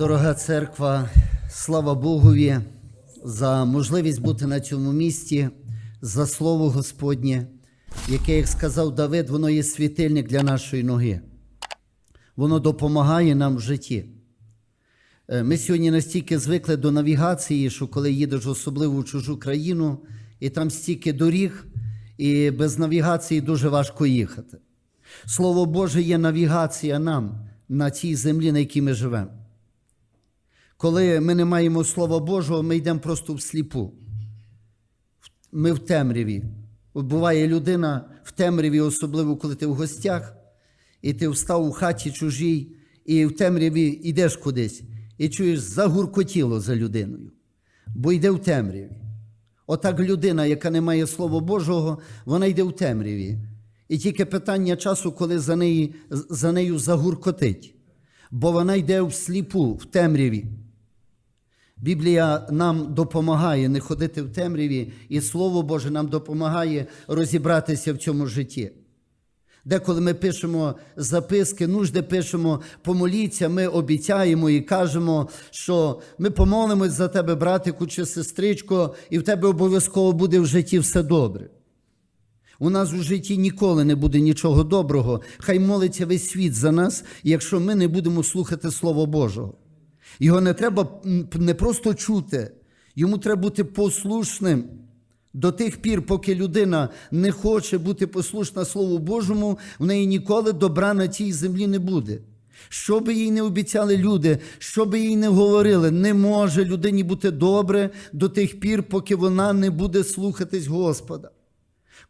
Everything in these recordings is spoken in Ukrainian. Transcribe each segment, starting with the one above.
Дорога церква, слава Богові за можливість бути на цьому місці, за слово Господнє, яке, як сказав Давид, воно є світильник для нашої ноги. Воно допомагає нам в житті. Е, Ми сьогодні настільки звикли до навігації, що коли їдеш особливо в чужу країну, і там стільки доріг, і без навігації дуже важко їхати. Слово Боже є навігація нам на цій землі, на якій ми живемо. Коли ми не маємо Слова Божого, ми йдемо просто всліпу. Ми в темряві. От буває людина в темряві, особливо коли ти в гостях, і ти встав у хаті чужій, і в темряві йдеш кудись, і чуєш, загуркотіло за людиною, бо йде в темряві. Отак людина, яка не має Слова Божого, вона йде в темряві. І тільки питання часу, коли за, неї, за нею загуркотить, бо вона йде всліпу, в темряві. Біблія нам допомагає не ходити в темряві, і Слово Боже нам допомагає розібратися в цьому житті. Деколи ми пишемо записки, нужди пишемо помоліться, ми обіцяємо і кажемо, що ми помолимось за тебе, братику чи сестричко, і в тебе обов'язково буде в житті все добре. У нас у житті ніколи не буде нічого доброго. Хай молиться весь світ за нас, якщо ми не будемо слухати Слово Божого. Його не треба не просто чути, йому треба бути послушним. До тих пір, поки людина не хоче бути послушна Слову Божому, в неї ніколи добра на цій землі не буде. Що би їй не обіцяли люди, що би їй не говорили, не може людині бути добре до тих пір, поки вона не буде слухатись Господа.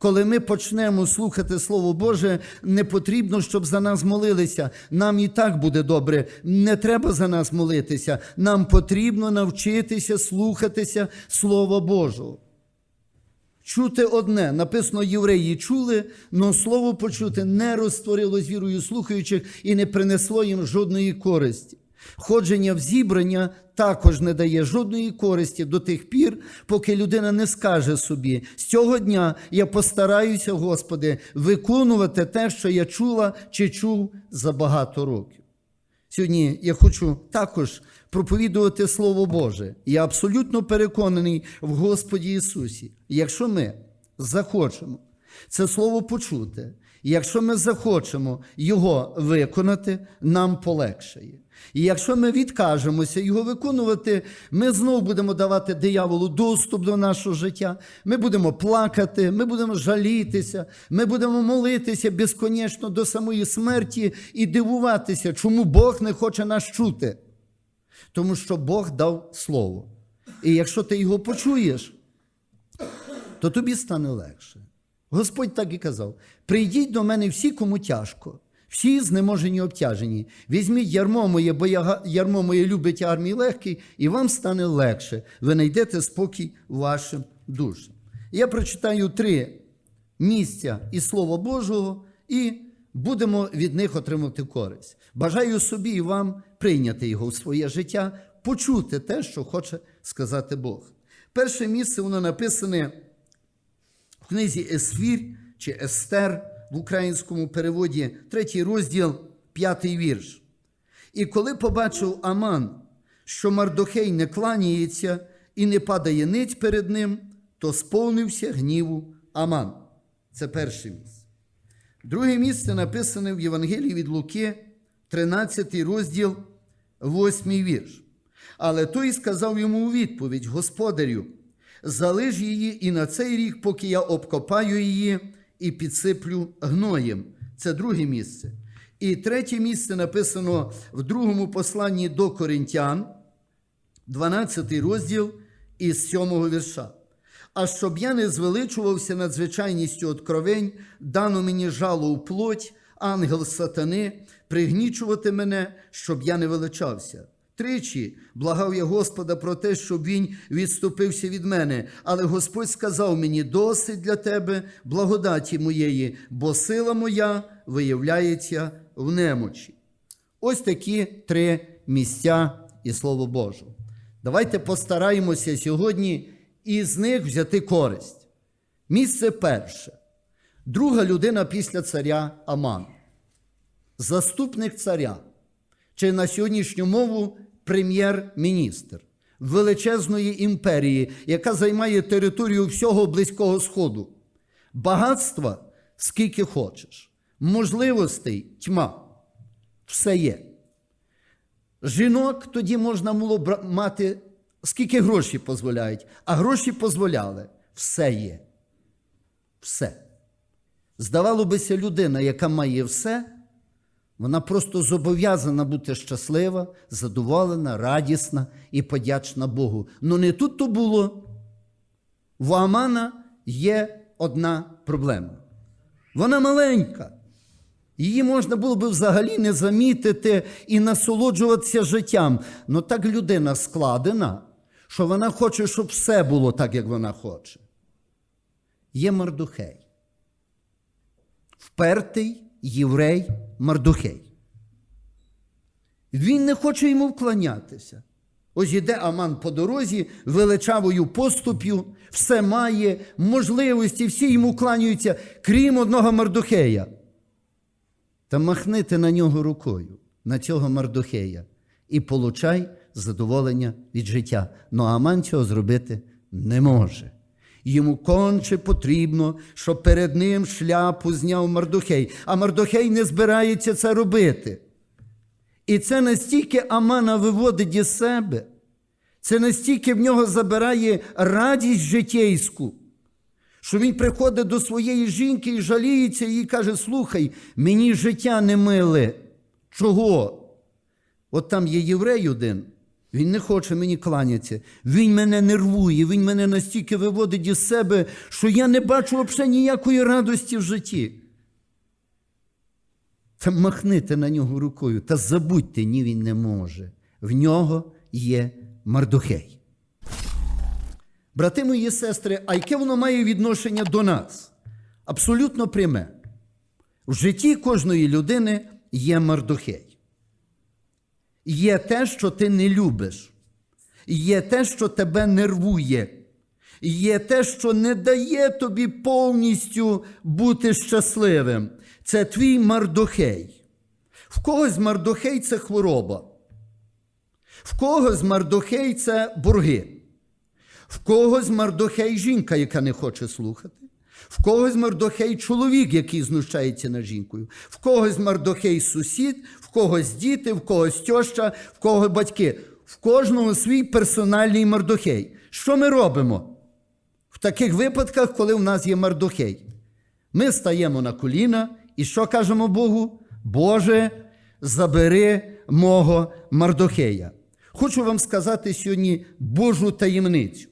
Коли ми почнемо слухати Слово Боже, не потрібно, щоб за нас молилися. Нам і так буде добре. Не треба за нас молитися. Нам потрібно навчитися слухатися Слова Божого. Чути одне, написано, євреї чули, але слово почути не розтворило з вірою слухаючих і не принесло їм жодної користі. Ходження в зібрання також не дає жодної користі до тих пір, поки людина не скаже собі: з цього дня я постараюся, Господи, виконувати те, що я чула чи чув за багато років. Сьогодні я хочу також проповідувати Слово Боже. Я абсолютно переконаний в Господі Ісусі. Якщо ми захочемо це Слово почути, якщо ми захочемо Його виконати, нам полегшає. І якщо ми відкажемося його виконувати, ми знову будемо давати дияволу доступ до нашого життя. Ми будемо плакати, ми будемо жалітися, ми будемо молитися безконечно до самої смерті і дивуватися, чому Бог не хоче нас чути. Тому що Бог дав слово. І якщо ти його почуєш, то тобі стане легше. Господь так і казав: прийдіть до мене всі, кому тяжко, всі знеможені обтяжені. Візьміть ярмо моє, бо ярмо моє любить армії легкий, і вам стане легше. Ви знайдете спокій вашим душам. Я прочитаю три місця із Слова Божого, і будемо від них отримати користь. Бажаю собі і вам прийняти його в своє життя, почути те, що хоче сказати Бог. Перше місце воно написане в книзі Есфір чи Естер в українському переводі, третій розділ, п'ятий вірш. І коли побачив Аман, що Мардохей не кланяється і не падає ниць перед ним, то сповнився гніву Аман. Це перше місце. Друге місце написане в Євангелії від Луки, 13 розділ, 8 вірш. Але той сказав йому у відповідь: Господарю, залиш її і на цей рік, поки я обкопаю її і підсиплю гноєм. Це друге місце. І третє місце написано в другому посланні до Коринтян, 12 розділ із 7 вірша. А щоб я не звеличувався надзвичайністю откровень, дано мені жало у плоть, ангел сатани, пригнічувати мене, щоб я не величався. Тричі благав я Господа про те, щоб він відступився від мене, але Господь сказав мені: досить для тебе благодаті моєї, бо сила моя виявляється в немочі. Ось такі три місця і Слово Божого. Давайте постараємося сьогодні із них взяти користь. Місце перше. Друга людина після царя Аман. Заступник царя, чи на сьогоднішню мову прем'єр-міністр величезної імперії, яка займає територію всього Близького Сходу. Багатства скільки хочеш, можливостей тьма. Все є. Жінок тоді можна було мати, скільки гроші дозволяють, а гроші дозволяли. Все є. Все. Здавало бися, людина, яка має все, вона просто зобов'язана бути щаслива, задоволена, радісна і подячна Богу. Ну не тут то було. В Амана є одна проблема. Вона маленька. Її можна було би взагалі не замітити і насолоджуватися життям. Ну так людина складена, що вона хоче, щоб все було так, як вона хоче. Є Мардухей. Впертий єврей Мардухей. Він не хоче йому вклонятися. Ось іде Аман по дорозі, величавою поступ'ю, все має, можливості, всі йому кланяються, крім одного Мардухея. Та махнити на нього рукою, на цього Мардухея, і получай задоволення від життя. Но Аман цього зробити не може. Йому конче потрібно, щоб перед ним шляпу зняв Мардухей, а Мардухей не збирається це робити. І це настільки Амана виводить із себе, це настільки в нього забирає радість житейську, що він приходить до своєї жінки і жаліється і каже: Слухай, мені життя не миле. Чого? От там є єврей один, він не хоче мені кланятися. Він мене нервує, він мене настільки виводить із себе, що я не бачу взагалі ніякої радості в житті. Та махнете на нього рукою, та забудьте, ні, він не може. В нього є Мардухей. Брати мої сестри, а яке воно має відношення до нас? Абсолютно пряме. В житті кожної людини є Мардухей. Є те, що ти не любиш. Є те, що тебе нервує. Є те, що не дає тобі повністю бути щасливим. Це твій Мардухей. В когось Мардухей це хвороба. В когось Мардухей це борги. В когось Мардохей жінка, яка не хоче слухати. В когось Мардохей чоловік, який знущається над жінкою. В когось Мардохей сусід, когось діти, в когось тьоща, в когось батьки. В кожного свій персональний Мардохей. Що ми робимо? В таких випадках, коли в нас є Мардохей. Ми стаємо на коліна і що кажемо Богу? Боже, забери мого Мардохея. Хочу вам сказати сьогодні Божу таємницю.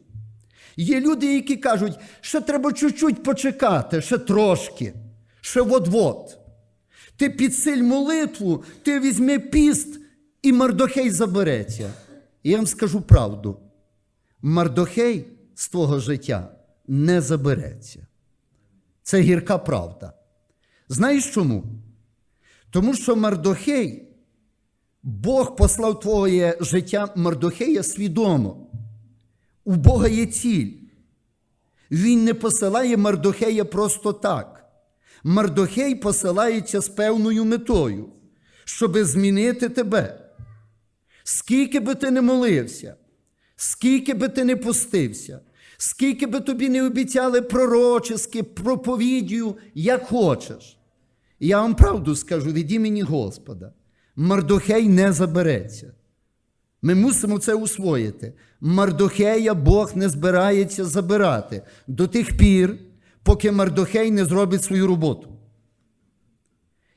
Є люди, які кажуть, що треба чуть-чуть почекати, ще трошки, ще от-от. Ти підсиль молитву, ти візьми піст, і Мардохей забереться. І я вам скажу правду: Мардохей з твого життя не забереться. Це гірка правда. Знаєш чому? Тому що Мардохей, Бог послав твоє життя Мардохея свідомо. У Бога є ціль. Він не посилає Мардохея просто так. Мардохей посилається з певною метою, щоби змінити тебе. Скільки би ти не молився, скільки би ти не пустився, скільки би тобі не обіцяли пророчески, проповідію, як хочеш. Я вам правду скажу від імені Господа. Мардохей не забереться. Ми мусимо це усвоїти. Мардохея Бог не збирається забирати до тих пір, поки Мардохей не зробить свою роботу.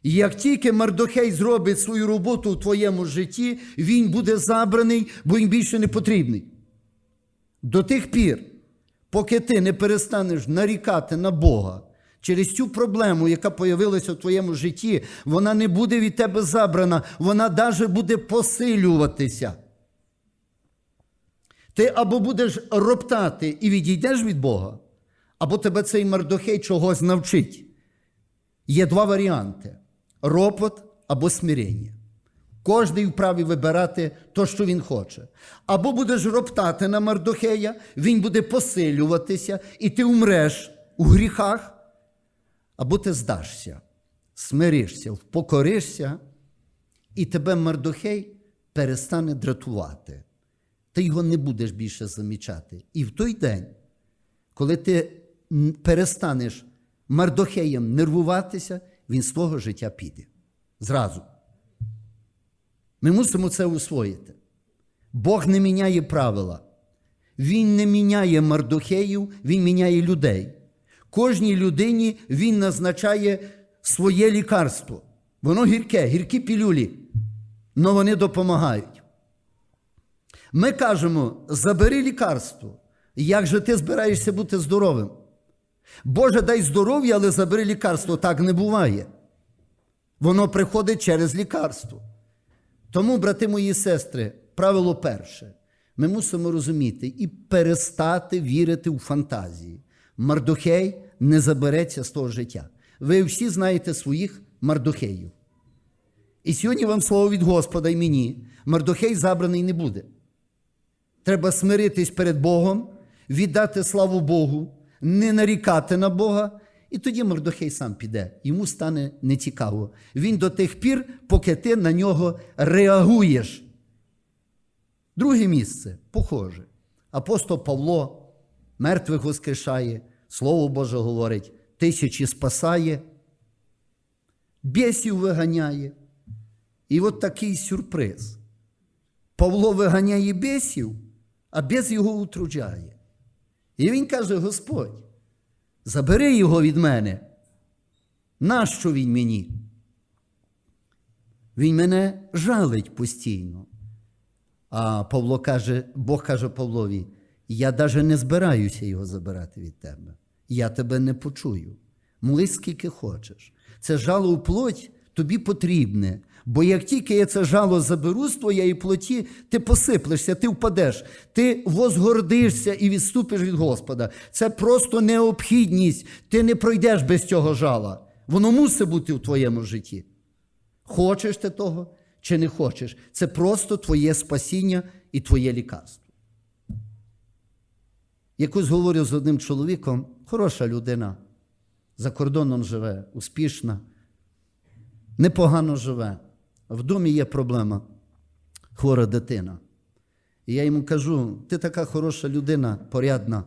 І як тільки Мардохей зробить свою роботу у твоєму житті, він буде забраний, бо він більше не потрібний. До тих пір, поки ти не перестанеш нарікати на Бога через цю проблему, яка появилася в твоєму житті, вона не буде від тебе забрана, вона навіть буде посилюватися. Ти або будеш роптати і відійдеш від Бога, або тебе цей Мардохей чогось навчить. Є два варіанти: ропот або смирення. Кожний вправі вибирати то, що він хоче. Або будеш роптати на Мардохея, він буде посилюватися, і ти умреш у гріхах, або ти здашся, смиришся, впокоришся, і тебе Мардохей перестане дратувати. Ти його не будеш більше замічати. І в той день, коли ти перестанеш Мардохеєм нервуватися, він з твого життя піде. Зразу. Ми мусимо це усвоїти. Бог не міняє правила. Він не міняє Мардохеїв, він міняє людей. Кожній людині він назначає своє лікарство. Воно гірке, гіркі пілюлі, але вони допомагають. Ми кажемо: забери лікарство. Як же ти збираєшся бути здоровим? Боже, дай здоров'я, але забери лікарство. Так не буває. Воно приходить через лікарство. Тому, брати мої сестри, правило перше. Ми мусимо розуміти і перестати вірити у фантазії. Мардухей не забереться з того життя. Ви всі знаєте своїх мардухеїв. І сьогодні вам слово від Господа і мені. Мардухей забраний не буде. Треба смиритись перед Богом, віддати славу Богу, не нарікати на Бога, і тоді Мордохей сам піде. Йому стане нецікаво. Він до тих пір, поки ти на нього реагуєш. Друге місце похоже. Апостол Павло мертвих воскрешає, Слово Боже говорить, тисячі спасає, бісів виганяє. І от такий сюрприз. Павло виганяє бісів, а біс його утруджає. І він каже: Господь, забери його від мене. Нащо він мені? Він мене жалить постійно. А Павло каже, Бог каже Павлові: я навіть не збираюся його забирати від тебе. Я тебе не почую. Молись скільки хочеш. Це жало у плоть тобі потрібне. Бо як тільки я це жало заберу з твоєї плоті, ти посиплешся, ти впадеш, ти возгордишся і відступиш від Господа. Це просто необхідність. Ти не пройдеш без цього жала. Воно мусить бути в твоєму житті. Хочеш ти того чи не хочеш? Це просто твоє спасіння і твоє лікарство. Якось говорю з одним чоловіком, хороша людина, за кордоном живе, успішна, непогано живе. В домі є проблема, хвора дитина. І я йому кажу: ти така хороша людина, порядна.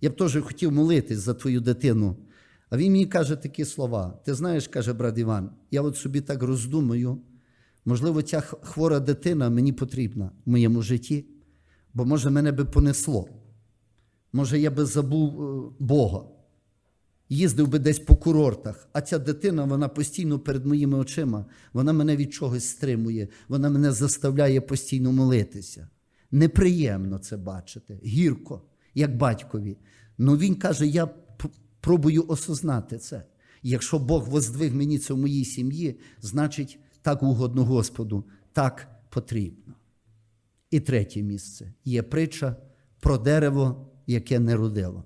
Я б теж хотів молитись за твою дитину. А він мені каже такі слова. Ти знаєш, каже брат Іван, я от собі так роздумаю. Можливо, ця хвора дитина мені потрібна в моєму житті, бо може мене би понесло. Може, я би забув е, Бога, їздив би десь по курортах, а ця дитина, вона постійно перед моїми очима, вона мене від чогось стримує, вона мене заставляє постійно молитися. Неприємно це бачити, гірко, як батькові. Ну він каже: я пробую осознати це. Якщо Бог воздвиг мені це в моїй сім'ї, значить так угодно Господу, так потрібно. І третє місце є притча про дерево, яке не родило.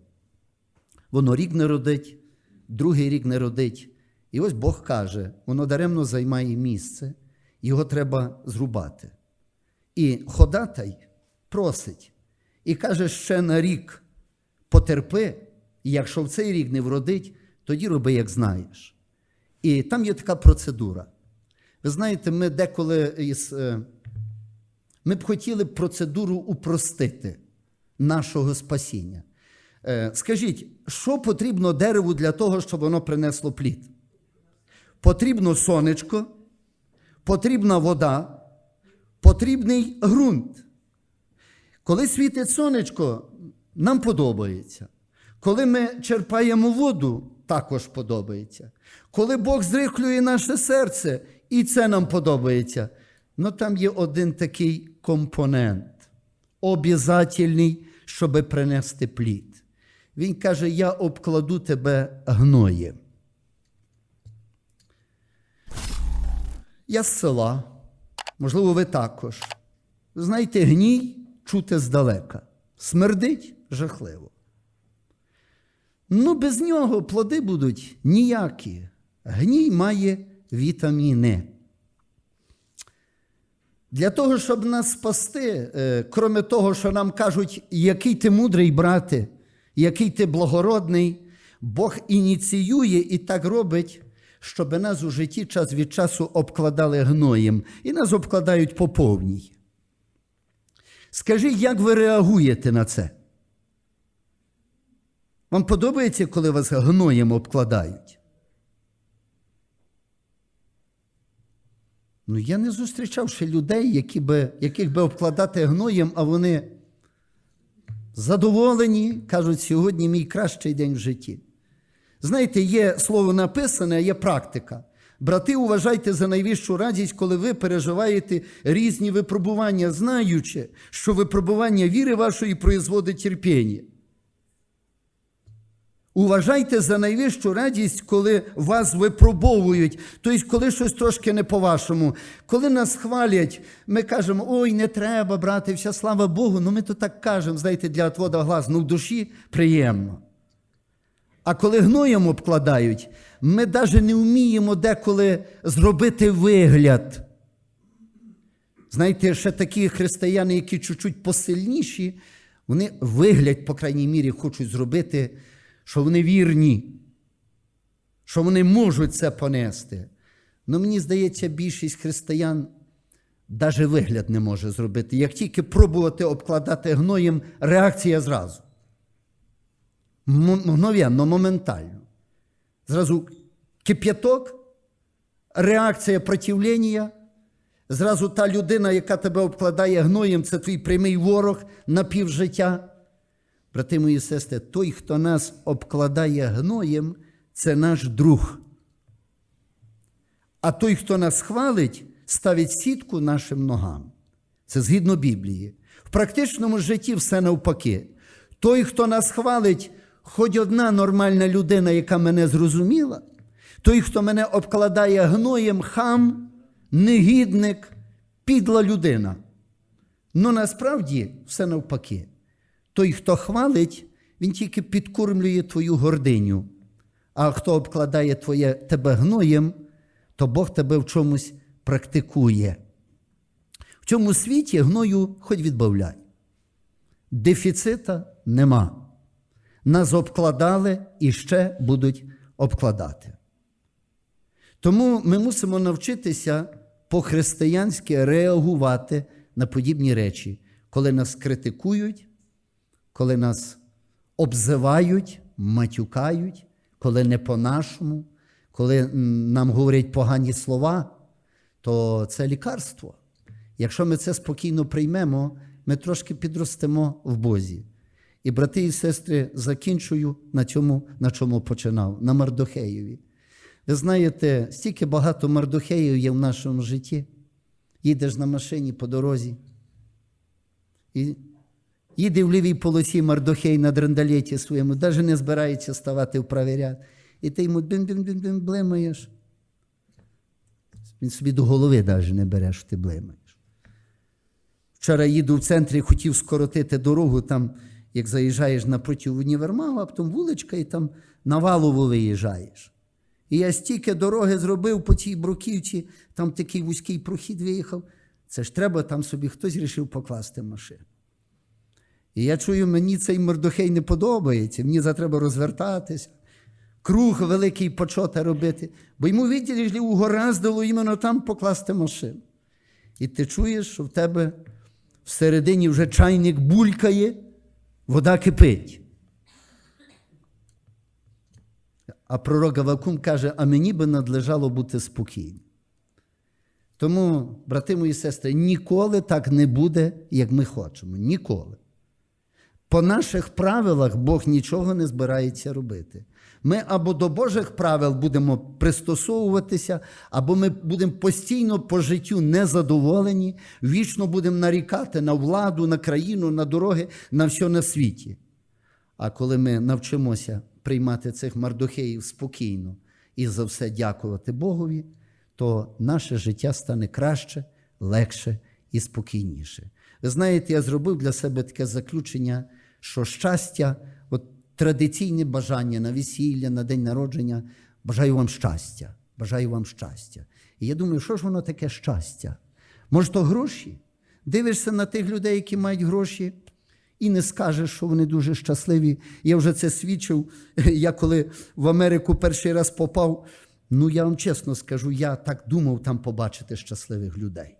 Воно рік не родить, другий рік не родить. І ось Бог каже, воно даремно займає місце, його треба зрубати. І ходатай просить і каже, ще на рік потерпи, і якщо в цей рік не вродить, тоді роби, як знаєш. І там є така процедура. Ви знаєте, ми деколи із. е, ми б хотіли процедуру упростити нашого спасіння. Е, Скажіть, що потрібно дереву для того, щоб воно принесло плід? Потрібно сонечко, потрібна вода, потрібний ґрунт. Коли світить сонечко, нам подобається. Коли ми черпаємо воду, також подобається. Коли Бог зрихлює наше серце, і це нам подобається. Ну там є один такий компонент, обязательний, щоб принести плід. Він каже: Я обкладу тебе гноєм. Я з села, можливо, ви також. Знаєте, гній чути здалека. Смердить жахливо. Ну, без нього плоди будуть ніякі. Гній має вітаміни. Для того, щоб нас спасти, е, кроме того, що нам кажуть, який ти мудрий брате, який ти благородний, Бог ініціює і так робить, щоб нас у житті час від часу обкладали гноєм, і нас обкладають по повній. Скажіть, як ви реагуєте на це? Вам подобається, коли вас гноєм обкладають? Ну, я не зустрічав ще людей, які би, яких би обкладати гноєм, а вони задоволені, кажуть, сьогодні мій кращий день в житті. Знаєте, є слово написане, є практика. Брати, уважайте за найвищу радість, коли ви переживаєте різні випробування, знаючи, що випробування віри вашої производить терпіння. Уважайте за найвищу радість, коли вас випробовують, тобто, коли щось трошки не по-вашому. Коли нас хвалять, ми кажемо, ой, не треба брати, вся слава Богу. Ну ми то так кажемо, знаєте, для отвода глаз, ну в душі приємно. А коли гноєм обкладають, ми навіть не вміємо деколи зробити вигляд. Знаєте, ще такі християни, які чуть-чуть посильніші, вони вигляд, по крайній мірі, хочуть зробити, що вони вірні, що вони можуть це понести. Ну, мені здається, більшість християн навіть вигляд не може зробити. Як тільки пробувати обкладати гноєм, реакція зразу. Мгновенно, моментально. Зразу кип'яток, реакція противлення. Зразу та людина, яка тебе обкладає гноєм, це твій прямий ворог на півжиття. Брати мої сестри, той, хто нас обкладає гноєм, це наш друг. А той, хто нас хвалить, ставить сітку нашим ногам. Це згідно Біблії. В практичному житті все навпаки. Той, хто нас хвалить, хоч одна нормальна людина, яка мене зрозуміла, той, хто мене обкладає гноєм, хам, негідник, підла людина. Ну насправді все навпаки. Той, хто хвалить, він тільки підкормлює твою гординю. А хто обкладає твоє, тебе гноєм, то Бог тебе в чомусь практикує. В цьому світі гною хоч відбавляй. Дефіцита нема. Нас обкладали і ще будуть обкладати. Тому ми мусимо навчитися по-християнськи реагувати на подібні речі, коли нас критикують, коли нас обзивають, матюкають, коли не по-нашому, коли нам говорять погані слова, то це лікарство. Якщо ми це спокійно приймемо, ми трошки підростемо в Бозі. І, брати і сестри, закінчую на цьому, на чому починав, на Мардохеєві. Ви знаєте, стільки багато Мардохеїв є в нашому житті. Їдеш на машині по дорозі. І їде в лівій полосі Мардохей на драндалеті своєму, навіть не збирається ставати в правий ряд. І ти йому бим-бим-бим-бим блимаєш. Він собі до голови навіть не бере, що ти блимаєш. Вчора їду в центрі, хотів скоротити дорогу, там, як заїжджаєш напроти універмагу, а потім вуличка, і там на валову виїжджаєш. І я стільки дороги зробив по цій бруківці, там такий вузький прохід виїхав. Це ж треба, там собі хтось вирішив покласти машину. І я чую, мені цей Мордохей не подобається, мені треба розвертатися, круг великий почота робити, бо йому відділі угораздило іменно там покласти машину. І ти чуєш, що в тебе всередині вже чайник булькає, вода кипить. А пророк Авакум каже, а мені би надлежало бути спокійним. Тому, брати мої сестри, ніколи так не буде, як ми хочемо. Ніколи. По наших правилах Бог нічого не збирається робити. Ми або до Божих правил будемо пристосовуватися, або ми будемо постійно по життю незадоволені, вічно будемо нарікати на владу, на країну, на дороги, на все на світі. А коли ми навчимося приймати цих мардохеїв спокійно і за все дякувати Богові, то наше життя стане краще, легше і спокійніше. Ви знаєте, я зробив для себе таке заключення, що щастя, от традиційне бажання на весілля, на день народження, бажаю вам щастя, бажаю вам щастя. І я думаю, що ж воно таке щастя? Може, то гроші? Дивишся на тих людей, які мають гроші, і не скажеш, що вони дуже щасливі. Я вже це свідчив. Я коли в Америку перший раз попав, Ну, я вам чесно скажу, я так думав там побачити щасливих людей.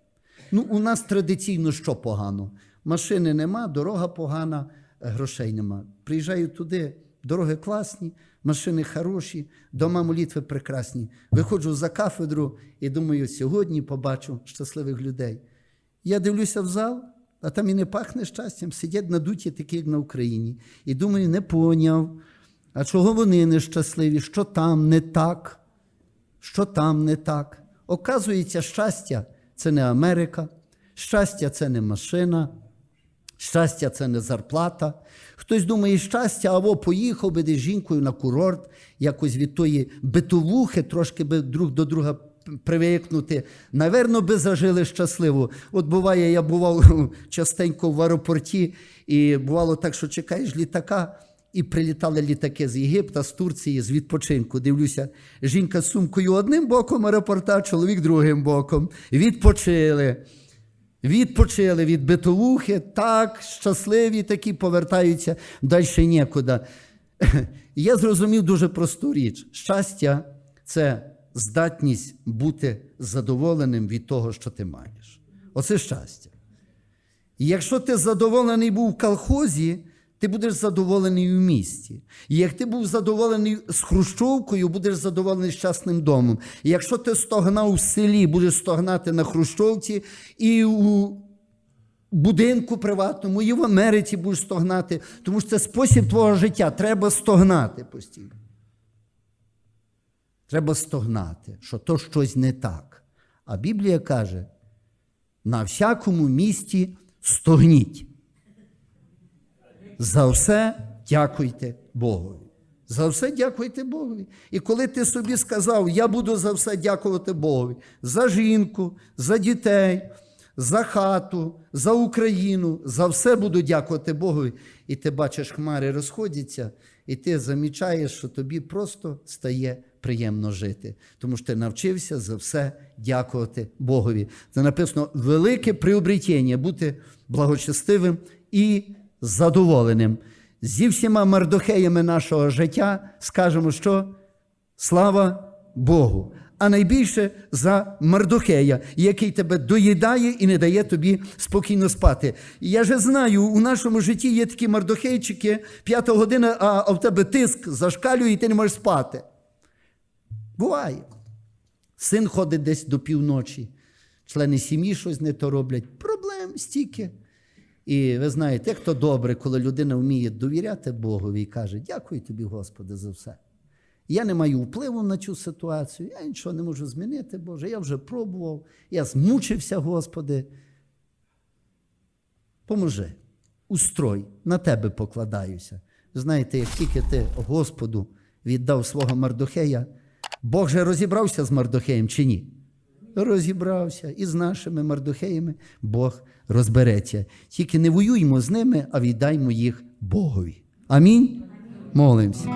Ну, у нас традиційно що погано? Машини нема, дорога погана, грошей нема. Приїжджаю туди, дороги класні, машини хороші, дома молитви прекрасні. Виходжу за кафедру і думаю, сьогодні побачу щасливих людей. Я дивлюся в зал, а там і не пахне щастям, сидять надуті, такі, як на Україні. І думаю, не поняв, а чого вони нещасливі, що там не так, що там не так. Оказується, щастя це не Америка, щастя це не машина, щастя це не зарплата. Хтось думає, щастя, або поїхав би десь жінкою на курорт, якось від тої битовухи, трошки би друг до друга привикнути. Наверно, би зажили щасливо. От буває, я бував частенько в аеропорті, і бувало так, що чекаєш літака. І прилітали літаки з Єгипта, з Турції, з відпочинку. Дивлюся, жінка з сумкою одним боком аеропорта, чоловік другим боком. Відпочили. Відпочили від битовухи, так, щасливі такі повертаються далі нікуди. Я зрозумів дуже просту річ: щастя це здатність бути задоволеним від того, що ти маєш. Оце щастя. І якщо ти задоволений був в колхозі, ти будеш задоволений у місті. І як ти був задоволений з Хрущовкою, будеш задоволений щасним домом. І якщо ти стогнав в селі, будеш стогнати на Хрущовці і у будинку приватному, і в Америці будеш стогнати, тому що це спосіб твого життя. Треба стогнати постійно. Треба стогнати, що то щось не так. А Біблія каже: на всякому місті стогніть. За все дякуйте Богові. За все дякуйте Богові. І коли ти собі сказав, я буду за все дякувати Богові, за жінку, за дітей, за хату, за Україну, за все буду дякувати Богові. І ти бачиш, хмари розходяться, і ти замічаєш, що тобі просто стає приємно жити, тому що ти навчився за все дякувати Богові. Це написано велике приобретення бути благочестивим і задоволеним. Зі всіма мардохеями нашого життя скажемо, що слава Богу. А найбільше за Мардохея, який тебе доїдає і не дає тобі спокійно спати. Я же знаю, у нашому житті є такі мардохейчики, п'ята година, а в тебе тиск зашкалює, і ти не можеш спати. Буває. Син ходить десь до півночі, члени сім'ї щось не то роблять. Проблем стільки. І ви знаєте, як то добре, коли людина вміє довіряти Богові і каже, дякую тобі, Господи, за все. Я не маю впливу на цю ситуацію, я нічого не можу змінити, Боже. Я вже пробував, я змучився, Господи. Поможи, устрой, на тебе покладаюся. Знаєте, як тільки ти Господу віддав свого Мардохея, Бог же розібрався з Мардохеєм чи ні? Розібрався і з нашими мардухеями Бог розбереться. Тільки не воюймо з ними, а віддаймо їх Богові. Амінь. Молимося.